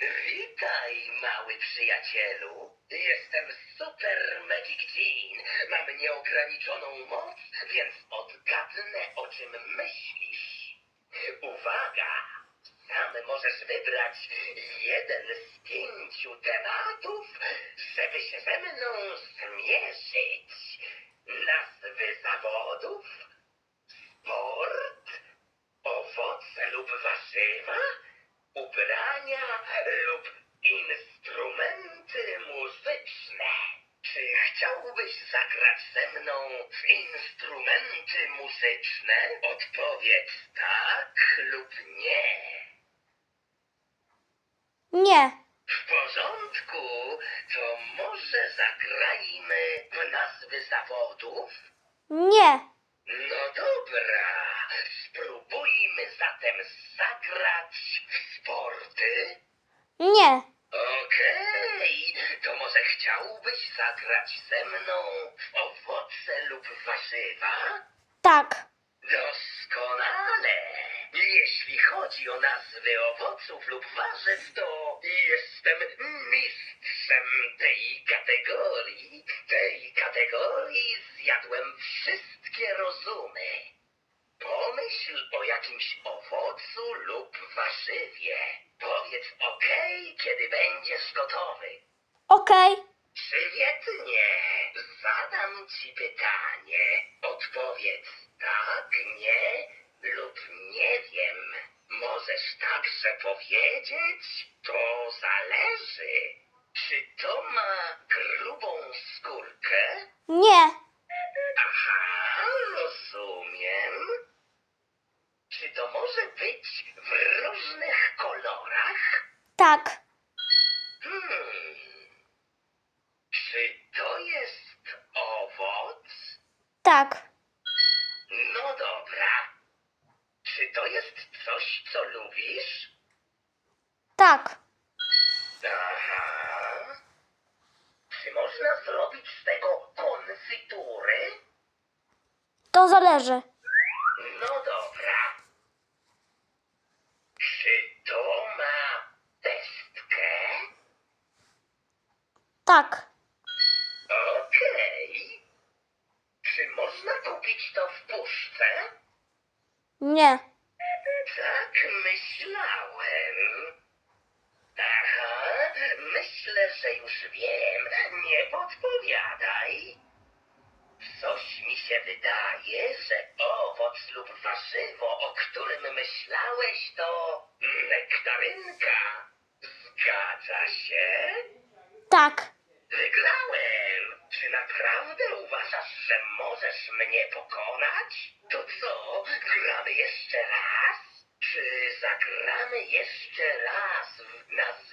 Witaj, mały przyjacielu. Jestem Super Magic Jean. Mam nieograniczoną moc, więc odgadnę, o czym myślisz. Uwaga! Sam możesz wybrać jeden z pięciu tematów, żeby się ze mną zmierzyć. Nazwy zawodów, sport, owoce lub warzywa, lub instrumenty muzyczne. Czy chciałbyś zagrać ze mną w instrumenty muzyczne? Odpowiedz tak lub nie. Nie. W porządku, to może zagrajmy w nazwy zawodów? Nie. No dobra, spróbujmy zatem zagrać w sporty. Nie. Okej, to może chciałbyś zagrać ze mną w owoce lub warzywa? Tak. Doskonale! Jeśli chodzi o nazwy owoców lub warzyw, to jestem mistrzem tej kategorii. Tej kategorii zjadłem wszystkie rozumy. Pomyśl o jakimś owocu lub warzywie. Powiedz okej, kiedy będziesz gotowy. Okej. Świetnie. Zadam ci pytanie. Odpowiedz tak, nie lub nie wiem. Możesz także powiedzieć, to zależy. Tak. Hmm. Czy to jest owoc? Tak. No dobra. Czy to jest coś, co lubisz? Tak. Aha. Czy można zrobić z tego konfitury? To zależy. No dobra. Czy to ma pestkę? Tak. Okej. Czy można kupić to w puszce? Nie. Tak myślałem. Aha, myślę, że już wiem. Nie podpowiadaj. Coś mi się wydaje, że owoc lub warzywo, o którym myślałeś, to nektarynka. Zgadza się? Tak. Naprawdę uważasz, że możesz mnie pokonać? To co, gramy jeszcze raz? Czy zagramy jeszcze raz w nazwy